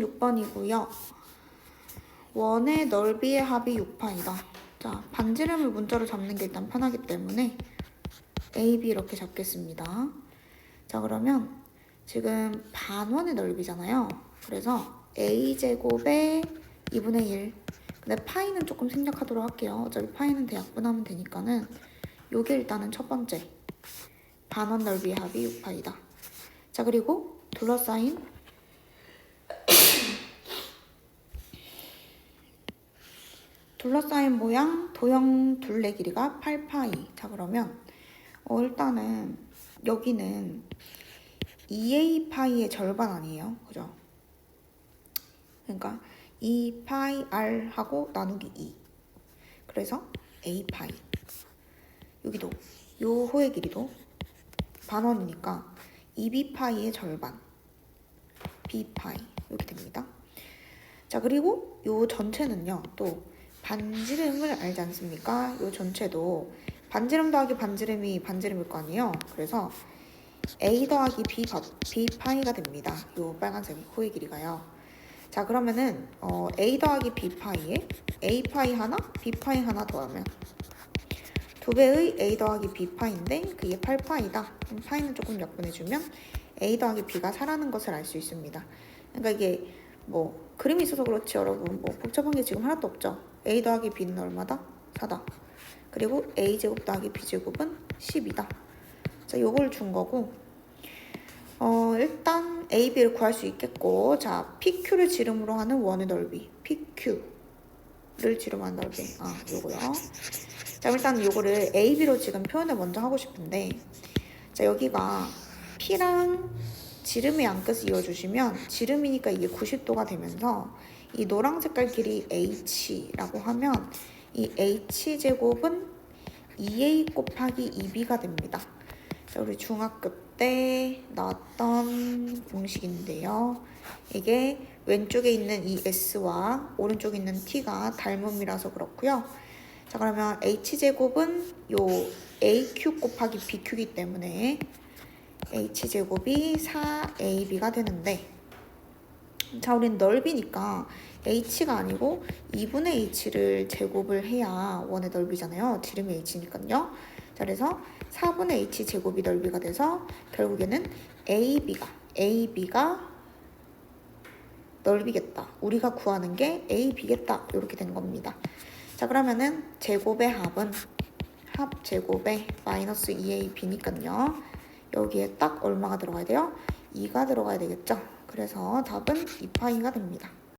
6번이고요. 원의 넓이의 합이 6파이다. 자, 반지름을 문자로 잡는 게 일단 편하기 때문에 A, B 이렇게 잡겠습니다. 자, 그러면 지금 반원의 넓이잖아요. 그래서 A 제곱의 2분의 1. 근데 파이는 조금 생략하도록 할게요. 어차피 파이는 대약분하면 되니까는 요게 일단은 첫 번째. 반원 넓이의 합이 6파이다. 자, 그리고 둘러싸인 둘러싸인 모양 도형 둘레 길이가 8파이. 자, 그러면 어, 일단은 여기는 2a 파이의 절반 아니에요. 그죠? 그러니까 2 파이 r 하고 나누기 2. 그래서 a 파이. 여기도 요 호의 길이도 반원이니까 2b 파이의 절반. b 파이 이렇게 됩니다. 자, 그리고 요 전체는요. 또 반지름을 알지 않습니까? 요 전체도 반지름 더하기 반지름이 반지름일 거 아니에요. 그래서 a 더하기 b, 바- b 파이가 됩니다. 요 빨간색 호의 길이가요. 자 그러면은 어, a 더하기 b 파이에 a 파이 하나, b 파이 하나 더하면 두 배의 a 더하기 b 파인데 그게 8 파이다. 그럼 파이는 조금 약분해주면 a 더하기 b가 4라는 것을 알 수 있습니다. 그러니까 이게 뭐 그림이 있어서 그렇지 여러분 뭐 복잡한 게 지금 하나도 없죠. A 더하기 b는 얼마다? 4다. 그리고 a 제곱 더하기 b 제곱은 10이다. 자, 요걸 준 거고 어, 일단 a, b를 구할 수 있겠고 자, pq를 지름으로 하는 원의 넓이 pq를 지름하는 넓이 아, 요거요. 자, 일단 요거를 a, b로 지금 표현을 먼저 하고 싶은데 자, 여기가 p랑 지름의 양끝을 이어주시면 지름이니까 이게 90도가 되면서 이 노랑 색깔 길이 h라고 하면 이 h 제곱은 2a 곱하기 2b가 됩니다. 자, 우리 중학교 때 나왔던 공식인데요. 이게 왼쪽에 있는 이 s와 오른쪽에 있는 t가 닮음이라서 그렇고요. 자, 그러면 h 제곱은 요 aq 곱하기 bq이기 때문에 h제곱이 4ab가 되는데 자 우린 넓이니까 h가 아니고 2분의 h를 제곱을 해야 원의 넓이잖아요. 지름이 h니까요. 자 그래서 4분의 h 제곱이 넓이가 돼서 결국에는 ab가 ab가 넓이겠다. 우리가 구하는 게 ab겠다. 이렇게 된 겁니다. 자 그러면은 제곱의 합은 합 제곱에 마이너스 2ab니까요 여기에 딱 얼마가 들어가야 돼요? 2가 들어가야 되겠죠? 그래서 답은 2파이가 됩니다.